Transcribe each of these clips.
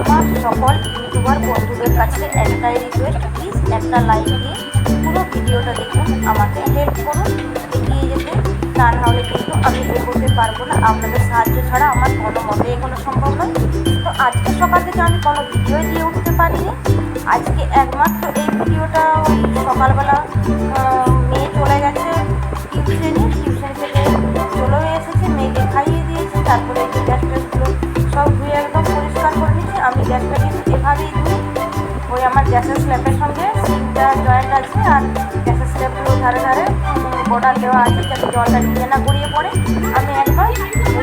আমার সকল ইউটিউবার বন্ধুদের কাছে একটাই রিকোয়েস্ট প্লিজ একটা লাইক দিয়ে পুরো ভিডিওটা দেখুন, আমাকে হেল্প করুন, এগিয়ে যেতে। তা নাহলে কিন্তু আমি এগোতে পারব না, আপনাদের সাহায্য ছাড়া আমার কোনো মতে এগোনো সম্ভব নয়। তো আজকে সকাল থেকে আমি কোনো ভিডিও দিয়ে উঠতে পারিনি। আজকে একমাত্র এই ভিডিওটা সকালবেলা গ্যাসের স্ল্যাবের সঙ্গে সিমটা জয়েন্ট আছে আর গ্যাসের স্ল্যাবগুলো ধারে ধারে বর্ডার দেওয়া আছে যাতে জলটা নিচে না গড়িয়ে পড়ে। আমি একবার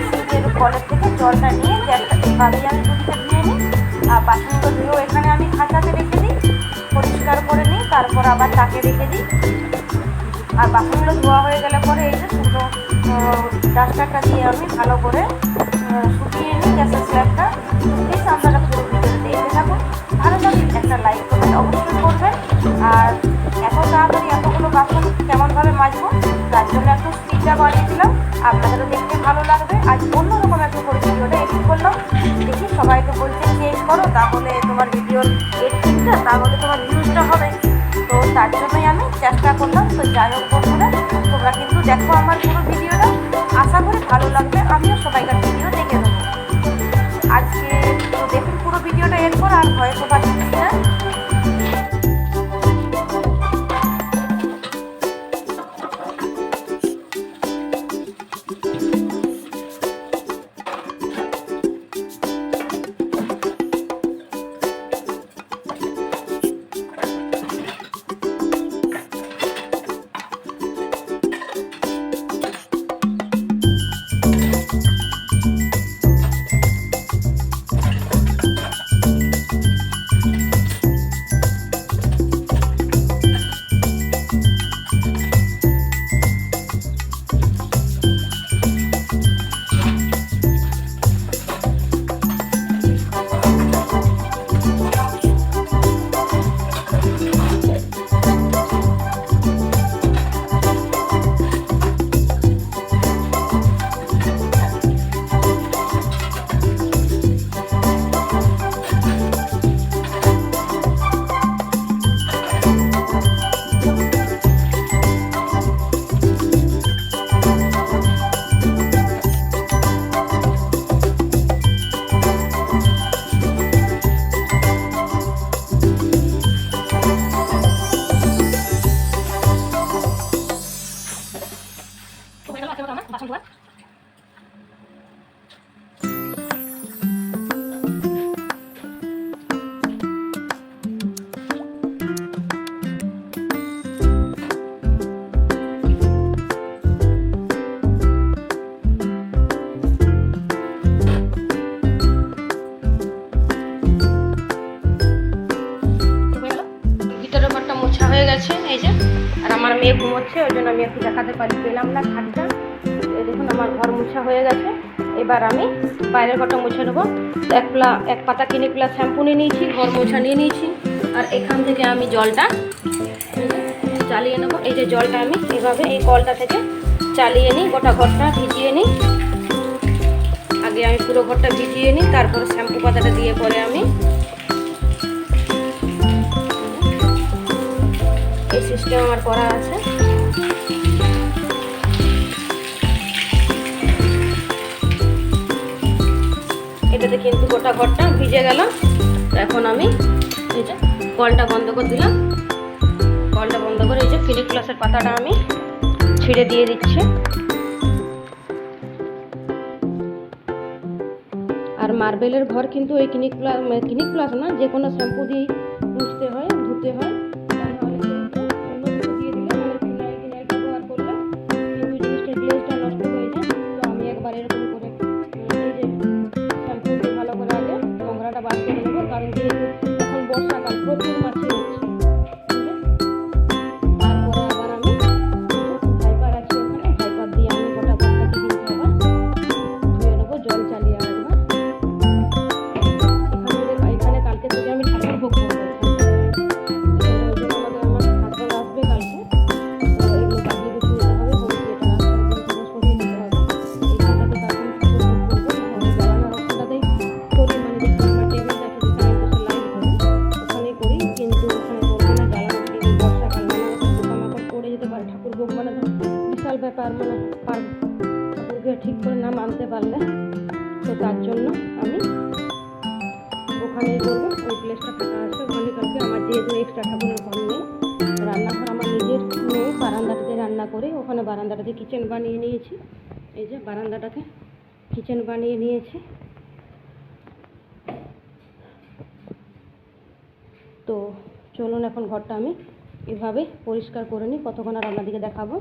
সিঙ্কের কলের থেকে জলটা নিয়ে গ্যাসটা এভাবেই আমি দুদিকে ধুয়ে নিই। আর বাসনগুলো ধুয়েও এখানে আমি খাঁচাতে রেখে দিই। পরিষ্কার করে নিই, তারপর আবার তাকে রেখে দিই। আর বাসনগুলো ধোয়া হয়ে গেলে পরে এই যে শুকনো ডাস্টারটা দিয়ে আমি ভালো করে শুকিয়ে নিই গ্যাসের স্ল্যাবটা প্লিজ বাসন কেমনভাবে মাজবো তার জন্য একটু স্পিডটা বাড়িয়ে দিলাম। আপনাদেরও দেখতে ভালো লাগবে। আজ অন্যরকম একটা করে ভিডিওটা এডিট করলাম দেখি সবাই তো বলছে চেঞ্জ করো, তাহলে তোমার ভিডিওর এডিটিংটা তাহলে তোমার ভিউজটা হবে। তো তার জন্যই আমি চেষ্টা করলাম। তো যাই হোক বন্ধুরা, তোমরা কিন্তু দেখো আমার পুরো ভিডিওটা আশা করি ভালো লাগবে। আমিও সবাইকার ভিডিও দেখে দেবো আজকে তো দেখুন পুরো ভিডিওটা এরপর আর ভয়েস ওভার দিচ্ছি না। দেখাতে পারি, পেলাম না খাটটা দেখুন, আমার ঘর মোছা হয়ে গেছে। এবার আমি বাইরের ঘরটা মুছে নেব। এক প্লা, এক পাতা কিনে প্লা শ্যাম্পু নিয়ে নিয়েছি, ঘর মোছা নিয়ে নিয়েছি। আর এখান থেকে আমি জলটা চালিয়ে নেব। এই যে জলটা আমি এভাবে এই কলটা থেকে চালিয়ে নিই, গোটা ঘরটা ভিজিয়ে নিই। আগে আমি পুরো ঘরটা ভিজিয়ে নিই, তারপর শ্যাম্পু পাতাটা দিয়ে পরে আমি এই সিস্টেম আমার করা আছে। এটাতে কিন্তু গোটা ঘরটা ভিজে গেল। এখন আমি এই যে কলটা বন্ধ করে দিলাম। কলটা বন্ধ করে এই যে ফিলিপ গ্লাসের পাতাটা আমি ছিঁড়ে দিয়ে দিচ্ছি। আর মার্বেলের ঘর কিন্তু ওই ক্লিনিক প্লাস ক্লিনিক প্লাস না, যে কোনো শ্যাম্পু দিয়ে মুছতে হয়, ধুতে হয়। প্লেসটা ফাঁকা আছে ওখানে কালকে আমার যেহেতু এক্সট্রা ঠাকুরের ঘর নেই। রান্নাঘর আমার নিজের নেই, বারান্দাটাতে রান্না করে, ওখানে বারান্দাটাতে কিচেন বানিয়ে নিয়েছি। এই যে বারান্দাটাকে কিচেন বানিয়ে নিয়েছি। তো চলুন এখন ঘরটা আমি এভাবে পরিষ্কার করে নিই, কতক্ষণ আর আপনাদেরকে দেখাবো।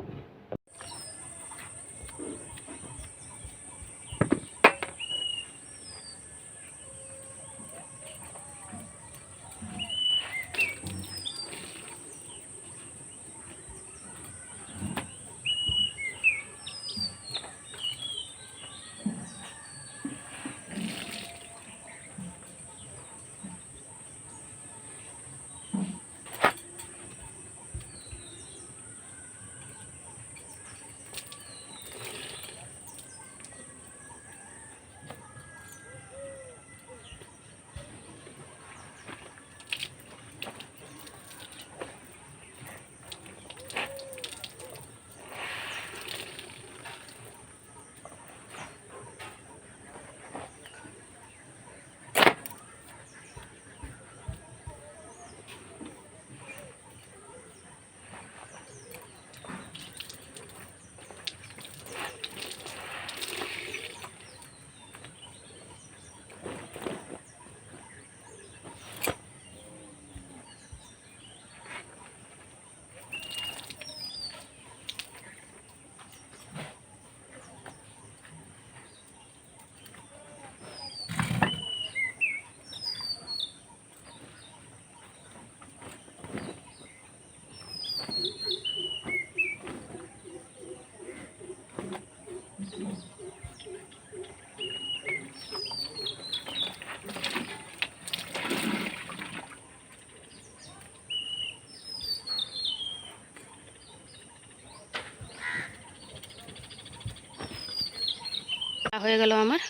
হয়ে গেল আমার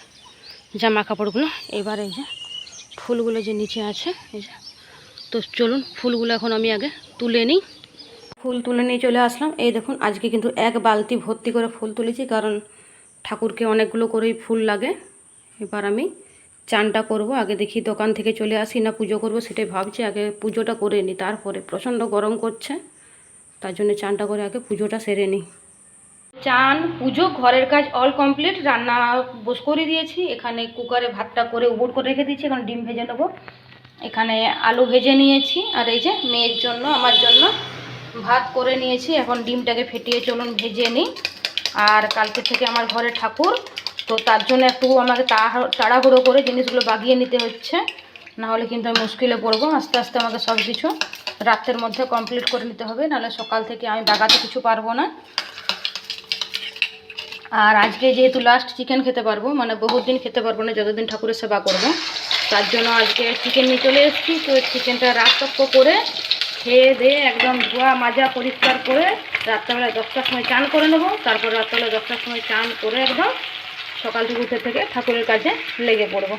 জামা কাপড়গুলো। এবার এই যে ফুলগুলো যে নিচে আছে, এই যে। তো চলুন ফুলগুলো এখন আমি আগে তুলে নিই। ফুল তুলে নিয়ে চলে আসলাম। এই দেখুন, আজকে কিন্তু এক বালতি ভর্তি করে ফুল তুলেছি, কারণ ঠাকুরকে অনেকগুলো করেই ফুল লাগে। এবার আমি চানটা করব, আগে দেখি দোকান থেকে চলে আসি না পুজো করব, সেটাই ভাবছি আগে পুজোটা করে নিই। তারপরে প্রচণ্ড গরম করছে, তার জন্য চানটা করে আগে পুজোটা সেরে নিই। চান, পুজো, ঘরের কাজ অল কমপ্লিট রান্না বস করে দিয়েছি। এখানে কুকারে ভাতটা করে উবুর করে রেখে দিয়েছি। এখন ডিম ভেজে নেব। এখানে আলু ভেজে নিয়েছি। আর এই যে মেয়ের জন্য, আমার জন্য ভাত করে নিয়েছি। এখন ডিমটাকে ফেটিয়ে চলুন ভেজে নিই। আর কালকে থেকে আমার ঘরে ঠাকুর। তো তার জন্য একটু আমাকে তাড়া- তাড়াহুড়ো করে জিনিসগুলো বাগিয়ে নিতে হচ্ছে। না হলে কিন্তু আমি মুশকিলে পড়ব। আস্তে আস্তে আমাকে সব কিছু রাতের মধ্যে কমপ্লিট করে নিতে হবে। নাহলে সকাল থেকে আমি বাগাতে কিছু পারব না। আর আজকে যেহেতু লাস্ট চিকেন খেতে পারব মানে বহুত দিন খেতে পারব না, যতদিন ঠাকুরের সেবা করব, তার জন্য আজকে চিকেন নিয়ে চলে এসেছি। তো চিকেনটা রাতটক্ক করে খেয়ে দিয়ে একদম ধোয়া মাজা পরিষ্কার করে রাত্রেবেলা দশটার সময় চান করে নেব। তারপর রাত্রেবেলা দশটার সময় চান করে একদম সকাল থেকে উঠে থেকে ঠাকুরের কাজে লেগে পড়ব।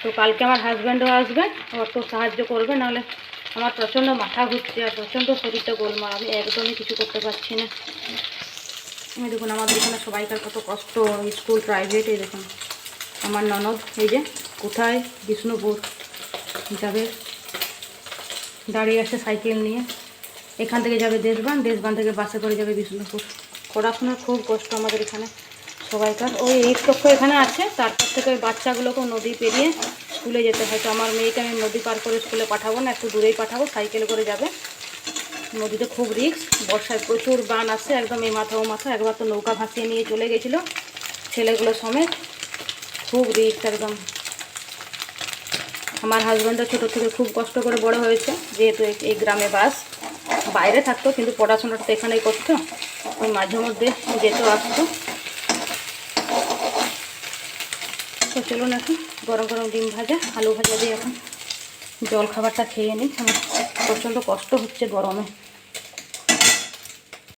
তো কালকে আমার হাজব্যান্ডও আসবে ওর তো সাহায্য করবে, নাহলে আমার প্রচণ্ড মাথা ঘুরছে আর প্রচণ্ড শরীরটা গোলমাল, আমি একদমই কিছু করতে পারছি না। এই দেখুন, আমাদের এখানে সবাইকার কত কষ্ট স্কুল প্রাইভেট, এই দেখুন। আমার ননদ, এই যে, কোথায়? বিষ্ণুপুর যাবে। দাঁড়িয়ে আছে সাইকেল নিয়ে। এখান থেকে যাবে দেশবান দেশবান থেকে বাসে করে যাবে বিষ্ণুপুর। পড়াশোনার খুব কষ্ট আমাদের এখানে সবাইকার। ওই এক পক্ষ এখানে আছে, তারপর থেকে ওই বাচ্চাগুলোকে নদী পেরিয়ে স্কুলে যেতে হয়, তো আমার মেয়েকে আমি নদী পার করে স্কুলে পাঠাবো না, একটু দূরেই পাঠাবো, সাইকেলে করে যাবে। নদীতে খুব রিক্স বর্ষায় প্রচুর বান আসে একদম এই মাথা ও মাথা, একবার তো নৌকা ভাসিয়ে নিয়ে চলে গেছিল, ছেলেগুলো সমেত। খুব রিক্স একদম। আমার হাজব্যান্ডও ছোটো থেকে খুব কষ্ট করে বড় হয়েছে, যেহেতু এই গ্রামে বাস। বাইরে থাকতো, কিন্তু পড়াশোনাটা তো এখানেই করতো, ওই মাঝে মধ্যে যেত আসতো। তো চলুন এখন গরম গরম ডিম ভাজা, আলু ভাজা দিয়ে এখন জল খাবারটা খেয়ে নিই। আমার প্রচণ্ড কষ্ট হচ্ছে গরমে।